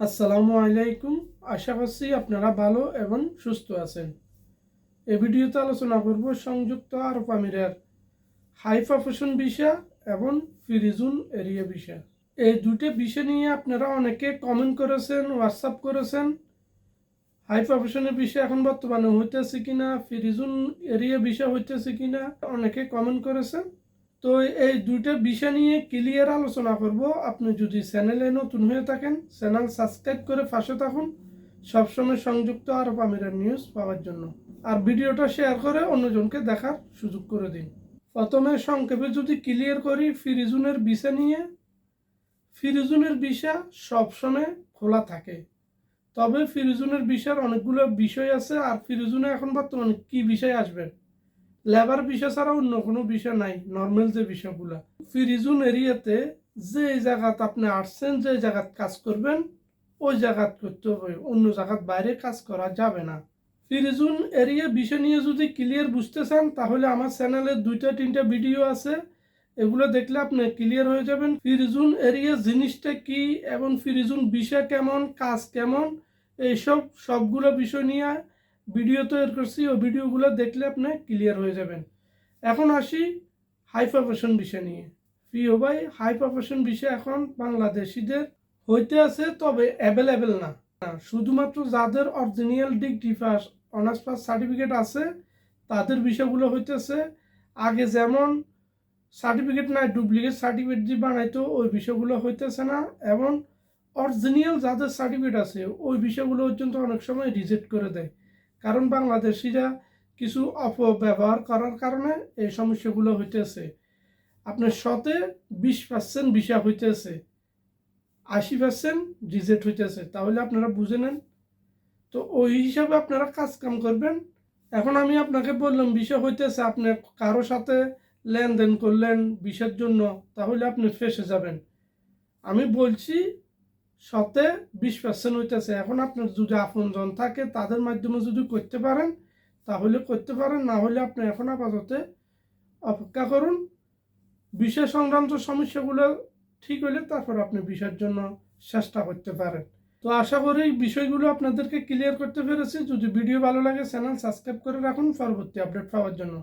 আসসালামু আলাইকুম। আশা করছি আপনারা ভালো এবং সুস্থ আছেন। এ ভিডিওতে আলোচনা করব সংযুক্ত আরব আমিরের হাই প্রফেশন ভিসা এবং ফিরিজুন এরিয়া ভিসা। এই দুটো বিষয় নিয়ে আপনারা অনেকে কমেন্ট করেছেন হোয়াটসঅ্যাপ করেছেন। হাই প্রফেশনের বিষয় এখন বর্তমানে হইতেছে কিনা ফিরিজুন এরিয়া বিষয় হইতেছে কিনা, অনেকে কমেন্ট করেছেন। তো এই দুইটা বিষয় নিয়ে ক্লিয়ার আলোচনা করব। আপনি যদি চ্যানেলে নতুন হয়ে থাকেন চ্যানেল সাবস্ক্রাইব করে পাশে থাকুন। সবসময় সংযুক্ত আরব আমিরের নিউজ পাওয়ার জন্য। আর ভিডিওটা শেয়ার করে অন্যজনকে দেখার সুযোগ করে দিন। প্রথমে সংক্ষেপে যদি ক্লিয়ার করি, ফিরিজুনের বিষয় নিয়ে। ফিরিজুনের বিষা সবসময় খোলা থাকে। তবে ফিরিজুনের বিষয়ের অনেকগুলো বিষয় আছে, আর ফিরিজুনে এখন বর্তমানে কি বিষয় আসবে? লেবার বিষয় ছাড়া অন্য কোনো বিষয় নাই নর্মাল যে বিষয়গুলো। ফিরিজুন এরিয়াতে যে জায়গাত আপনি আসছেন, যে জায়গাত কাজ করবেন, ওই জায়গাত করতে হবে, অন্য জায়গাত বাইরে কাজ করা যাবে না। ফিরিজুন এরিয়া বিষয় নিয়ে যদি ক্লিয়ার বুঝতে চান, তাহলে আমার চ্যানেলে দুইটা, তিনটা ভিডিও আছে। এগুলো দেখলে আপনি ক্লিয়ার হয়ে যাবেন ফিরিজুন এরিয়া জিনিসটা কি এবং ফিরিজুন বিষয় কেমন, কাজ কেমন, এইসব, সবগুলো বিষয় নিয়ে ভিডিও তৈরি করছি, ও ভিডিওগুলো দেখলে আপনি ক্লিয়ার হয়ে যাবেন। এখন আসি হাই প্রফেশন বিষয় নিয়ে। প্রিয় ভাই হাই প্রফেশন বিষয় এখন বাংলাদেশিদের হইতে আছে, তবে অ্যাভেলেবেল না। শুধুমাত্র যাদের original degree pass honours pass certificate আছে, তাদের বিষয়গুলো হইতেছে, আগে যেমন সার্টিফিকেট নাই ডুপ্লিকেট সার্টিফিকেট দিয়ে বানাইতো, ওই বিষয়গুলো হইতেছে না, এবং অরিজিনাল যাদের সার্টিফিকেট আছে, ওই বিষয়গুলো পর্যন্ত অনেক সময় রিজেক্ট করে দেয়। কারণ বাংলাদেশিরা কিছু অপব্যবহার করার কারণে এই সমস্যাগুলো হইতেছে। আপনার শতে বিশ পার্সেন্ট বিষয় হইতেছে, আশি পার্সেন্ট রিজেক্ট হইতেছে, তাহলে আপনারা বুঝে নেন। তো ওই হিসাবে আপনারা কাজ কাম করবেন। এখন আমি আপনাকে বললাম বিষয় হইতেছে, আপনি কারও সাথে লেনদেন করলেন বিষয়ের জন্য, তাহলে আপনি ফেসে যাবেন। আমি বলছি শতে বিশ পার্সেন্ট হইতেছে। এখন আপনার যদি আপনজন থাকে, তাদের মাধ্যমে যদি করতে পারেন, তাহলে করতে পারেন, না হলে আপনি এখন আপাতত অপেক্ষা করুন। বিষয় সংক্রান্ত সমস্যাগুলো ঠিক হলে তারপর আপনি বিষয়ের জন্য চেষ্টা করতে পারেন। তো আশা করি এই বিষয়গুলো আপনাদেরকে ক্লিয়ার করতে পেরেছি। যদি ভিডিও ভালো লাগে চ্যানেল সাবস্ক্রাইব করে রাখুন। পরবর্তী আপডেট পাওয়ার জন্য।